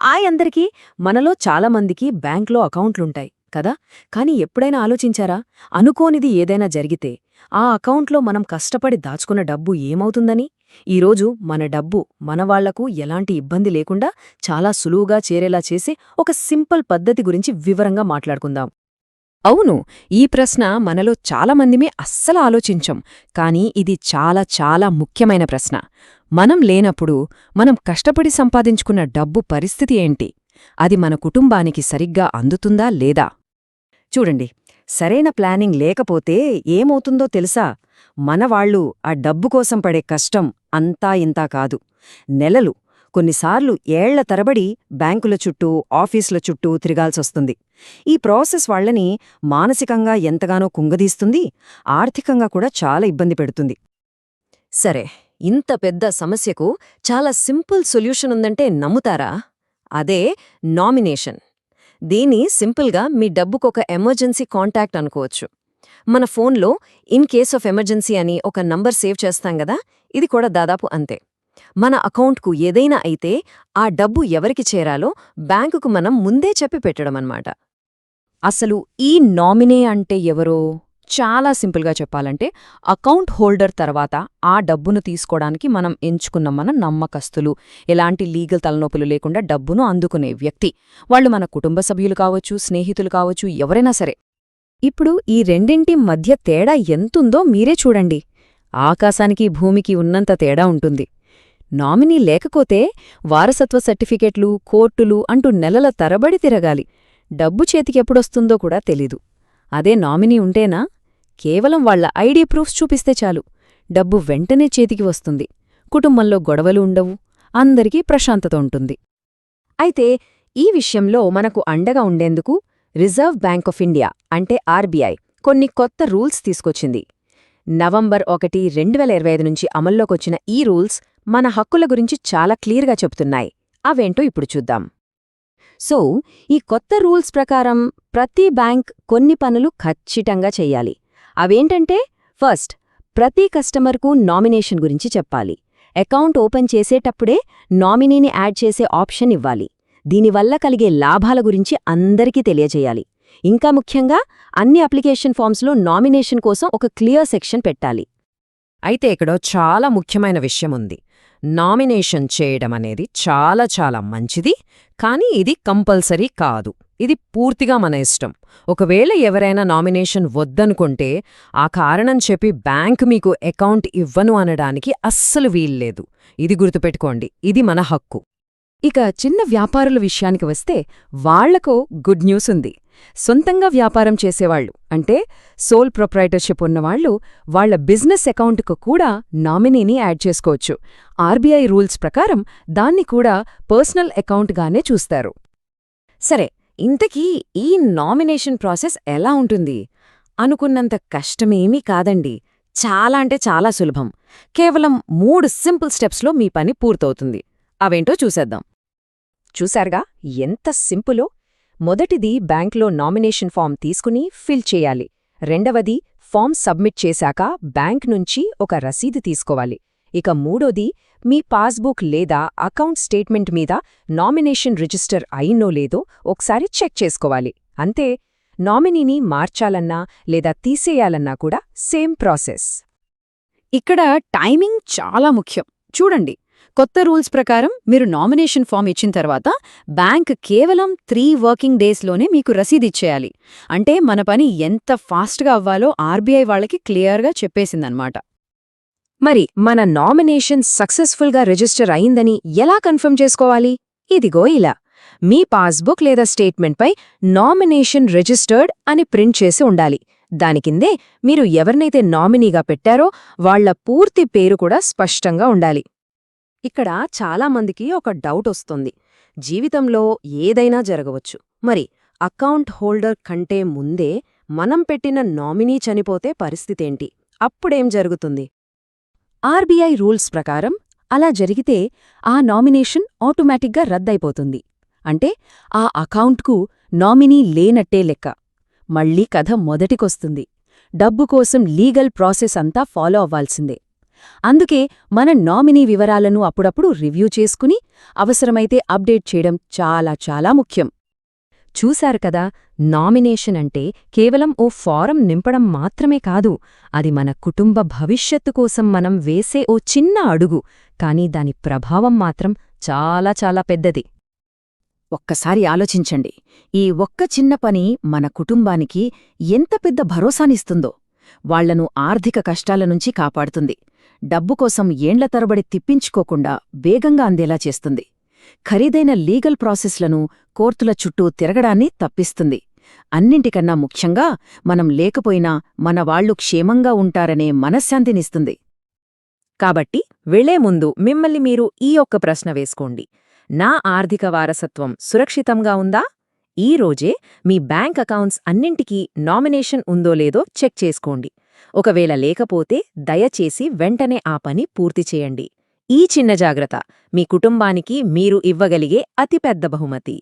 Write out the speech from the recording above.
ఆయందరికీ అందరికీ మనలో చాలామందికి బ్యాంక్లో అకౌంట్లుంటాయి కదా? కానీ ఎప్పుడైనా ఆలోచించారా? అనుకోనిది ఏదైనా జరిగితే ఆ అకౌంట్లో మనం కష్టపడి దాచుకున్న డబ్బు ఏమవుతుందని? ఈరోజు మన డబ్బు మనవాళ్ళకు ఎలాంటి ఇబ్బంది లేకుండా చాలా సులువుగా చేరేలా చేసే ఒక సింపుల్ పద్ధతి గురించి వివరంగా మాట్లాడుకుందాం. అవును ఈ ప్రశ్న మనలో చాలామందిమే అస్సలు ఆలోచించం కానీ ఇది చాలా చాలా ముఖ్యమైన ప్రశ్న. మనం లేనప్పుడు మనం కష్టపడి సంపాదించుకున్న డబ్బు పరిస్థితి ఏంటి? అది మన కుటుంబానికి సరిగ్గా అందుతుందా లేదా? చూడండి సరైన ప్లానింగ్ లేకపోతే ఏమవుతుందో తెలుసా? మనవాళ్ళు ఆ డబ్బు కోసం పడే కష్టం అంతా ఇంతా కాదు. నెలలు కొన్నిసార్లు ఏళ్ళ తరబడి బ్యాంకుల చుట్టూ ఆఫీసుల చుట్టూ తిరగాల్సొస్తుంది. ఈ ప్రాసెస్ వాళ్ళని మానసికంగా ఎంతగానో కుంగదీస్తుంది ఆర్థికంగా కూడా చాలా ఇబ్బంది పెడుతుంది. సరే ఇంత పెద్ద సమస్యకు చాలా సింపుల్ సొల్యూషన్ ఉందంటే నమ్ముతారా? అదే నామినేషన్. దీన్ని సింపుల్గా మీ డబ్బుకొక ఎమర్జెన్సీ కాంటాక్ట్ అనుకోవచ్చు. మన ఫోన్లో ఇన్ కేస్ ఆఫ్ ఎమర్జెన్సీ అని ఒక నంబర్ సేవ్ చేస్తాం గదా? ఇది కూడా దాదాపు అంతే. మన అకౌంట్కు ఏదైనా అయితే ఆ డబ్బు ఎవరికి చేరాలో బ్యాంకుకు మనం ముందే చెప్పి పెట్టడమన్నమాట అసలు ఈ నామినే అంటే ఎవరో? చాలా సింపుల్గా చెప్పాలంటే అకౌంట్ హోల్డర్ తర్వాత ఆ డబ్బును తీసుకోవడానికి మనం ఎంచుకున్న మన నమ్మకస్తులు ఎలాంటి లీగల్ తలనొప్పులు లేకుండా డబ్బును అందుకునే వ్యక్తి. వాళ్ళు మన కుటుంబ సభ్యులు కావచ్చు స్నేహితులు కావచ్చు ఎవరైనా సరే. ఇప్పుడు ఈ రెండింటి మధ్య తేడా ఎంతుందో మీరే చూడండి. ఆకాశానికి భూమికి ఉన్నంత తేడా ఉంటుంది. నామినీ లేకపోతే వారసత్వ సర్టిఫికెట్లు కోర్టులు అంటూ నెలల తరబడి తిరగాలి. డబ్బు చేతికెప్పుడొస్తుందో కూడా తెలీదు. అదే నామినీ ఉంటేనా? కేవలం వాళ్ళ ఐడీ ప్రూఫ్స్ చూపిస్తే చాలు. డబ్బు వెంటనే చేతికి వస్తుంది. కుటుంబంలో గొడవలు ఉండవు. అందరికీ ప్రశాంతత ఉంటుంది. అయితే ఈ విషయంలో మనకు అండగా ఉండేందుకు రిజర్వ్ బ్యాంక్ ఆఫ్ ఇండియా అంటే ఆర్బీఐ కొన్ని కొత్త రూల్స్ తీసుకొచ్చింది. నవంబర్ ఒకటి రెండు వేల ఇరవై ఐదు నుంచి అమల్లోకొచ్చిన ఈ రూల్స్ మన హక్కుల గురించి చాలా క్లియర్గా చెబుతున్నాయి అవేంటో ఇప్పుడు చూద్దాం. సో ఈ కొత్త రూల్స్ ప్రకారం ప్రతి బ్యాంక్ కొన్ని పనులు ఖచ్చితంగా చెయ్యాలి అవేంటంటే ఫస్ట్ ప్రతి కస్టమర్కు నామినేషన్ గురించి చెప్పాలి. అకౌంట్ ఓపెన్ చేసేటప్పుడే నామినీని యాడ్ చేసే ఆప్షన్ ఇవ్వాలి. దీనివల్ల కలిగే లాభాల గురించి అందరికీ తెలియజేయాలి. ఇంకా ముఖ్యంగా అన్ని అప్లికేషన్ ఫామ్స్లో నామినేషన్ కోసం ఒక క్లియర్ సెక్షన్ పెట్టాలి. అయితే ఇక్కడ చాలా ముఖ్యమైన విషయం ఉంది. నామినేషన్ చేయడం అనేది చాలా చాలా మంచిది కానీ ఇది కంపల్సరీ కాదు. ఇది పూర్తిగా మన ఇష్టం. ఒకవేళ ఎవరైనా నామినేషన్ వద్దనుకుంటే ఆ కారణం చెప్పి బ్యాంక్ మీకు అకౌంట్ ఇవ్వను అనడానికి అస్సలు వీల్లేదు. ఇది గుర్తుపెట్టుకోండి. ఇది మన హక్కు. ఇక చిన్న వ్యాపారుల విషయానికి వస్తే వాళ్ళకు గుడ్ న్యూస్ ఉంది. సొంతంగా వ్యాపారం చేసేవాళ్ళు అంటే సోల్ ప్రొప్రైటర్షిప్ ఉన్నవాళ్ళు వాళ్ళ బిజినెస్ అకౌంట్కు కూడా నామినీని యాడ్ చేసుకోవచ్చు. ఆర్బీఐ రూల్స్ ప్రకారం దాన్ని కూడా పర్సనల్ అకౌంట్గానే చూస్తారు. సరే ఇంతకీ ఈ నామినేషన్ ప్రాసెస్ ఎలా ఉంటుంది? అనుకున్నంత కష్టమేమీ కాదండి. చాలా అంటే చాలా సులభం. కేవలం మూడు సింపుల్ స్టెప్స్లో మీ పని పూర్తవుతుంది. అవేంటో చూసేద్దాం. చూశారుగా? ఎంత సింపులో! మొదటిది బ్యాంక్లో నామినేషన్ ఫామ్ తీసుకుని ఫిల్ చేయాలి. రెండవది ఫామ్ సబ్మిట్ చేశాక బ్యాంక్ నుంచి ఒక రసీదు తీసుకోవాలి. ఇక మూడోది మీ పాస్బుక్ లేదా అకౌంట్ స్టేట్మెంట్ మీద నామినేషన్ రిజిస్టర్ అయినో లేదో ఒకసారి చెక్ చేసుకోవాలి. అంతే నామినీని మార్చాలన్నా లేదా తీసేయాలన్నా కూడా సేమ్ ప్రాసెస్. ఇక్కడ టైమింగ్ చాలా ముఖ్యం. చూడండి కొత్త రూల్స్ ప్రకారం మీరు నామినేషన్ ఫామ్ ఇచ్చిన తర్వాత బ్యాంక్ కేవలం త్రీ వర్కింగ్ డేస్లోనే మీకు రసీదిచ్చేయాలి అంటే మన పని ఎంత ఫాస్ట్గా అవ్వాలో ఆర్బీఐ వాళ్ళకి క్లియర్గా చెప్పేసిందన్నమాట మరి మన నామినేషన్ సక్సెస్ఫుల్గా రిజిస్టర్ అయిందని ఎలా కన్ఫర్మ్ చేసుకోవాలి? ఇదిగో ఇలా. మీ పాస్బుక్ లేదా స్టేట్మెంట్పై నామినేషన్ రిజిస్టర్డ్ అని ప్రింట్ చేసి ఉండాలి. దానికిందే మీరు ఎవరినైతే నామినీగా పెట్టారో వాళ్ళ పూర్తి పేరు కూడా స్పష్టంగా ఉండాలి. ఇక్కడ చాలామందికి ఒక డౌట్ వస్తుంది. జీవితంలో ఏదైనా జరగవచ్చు. మరి అకౌంట్ హోల్డర్ కంటే ముందే మనం పెట్టిన నామినీ చనిపోతే పరిస్థితేంటి? అప్పుడేం జరుగుతుంది? ఆర్బీఐ రూల్స్ ప్రకారం అలా జరిగితే ఆ నామినేషన్ ఆటోమేటిక్గా రద్దయిపోతుంది. అంటే ఆ అకౌంట్కు నామినీ లేనట్టే లెక్క. మళ్ళీ కథ మొదటికొస్తుంది. డబ్బు కోసం లీగల్ ప్రాసెస్ అంతా ఫాలో అవ్వాల్సిందే. అందుకే మన నామినీ వివరాలను అప్పుడప్పుడు రివ్యూ చేసుకుని అవసరమైతే అప్డేట్ చేయడం చాలా చాలా ముఖ్యం. చూశారు కదా నామినేషన్ అంటే కేవలం ఓ ఫారం నింపడం మాత్రమే కాదు అది మన కుటుంబ భవిష్యత్తు కోసం మనం వేసే ఓ చిన్న అడుగు కానీ దాని ప్రభావం మాత్రం చాలా చాలా పెద్దది. ఒక్కసారి ఆలోచించండి ఈ ఒక్క చిన్న పని మన కుటుంబానికి ఎంత పెద్ద భరోసానిస్తుందో. వాళ్ళను ఆర్థిక కష్టాల నుంచి కాపాడుతుంది. డబ్బు కోసం ఏండ్ల తరబడి తిప్పించుకోకుండా వేగంగా అందేలా చేస్తుంది. ఖరీదైన లీగల్ ప్రాసెస్లను కోర్టుల చుట్టూ తిరగడాన్ని తప్పిస్తుంది. అన్నింటికన్నా ముఖ్యంగా మనం లేకపోయినా మన వాళ్ళు క్షేమంగా ఉంటారనే మనశ్శాంతినిస్తుంది. కాబట్టి వెళ్ళే ముందు మిమ్మల్ని మీరు ఈ ఒక్క ప్రశ్న వేసుకోండి. నా ఆర్థిక వారసత్వం సురక్షితంగా ఉందా? ఈ రోజే మీ బ్యాంక్ అకౌంట్స్ అన్నింటికీ నామినేషన్ ఉందో లేదో చెక్ చేసుకోండి. ఒకవేళ లేకపోతే దయచేసి వెంటనే ఆ పని పూర్తి చేయండి. ఈ చిన్న జాగ్రత్త మీ కుటుంబానికి మీరు ఇవ్వగలిగే అతిపెద్ద బహుమతి.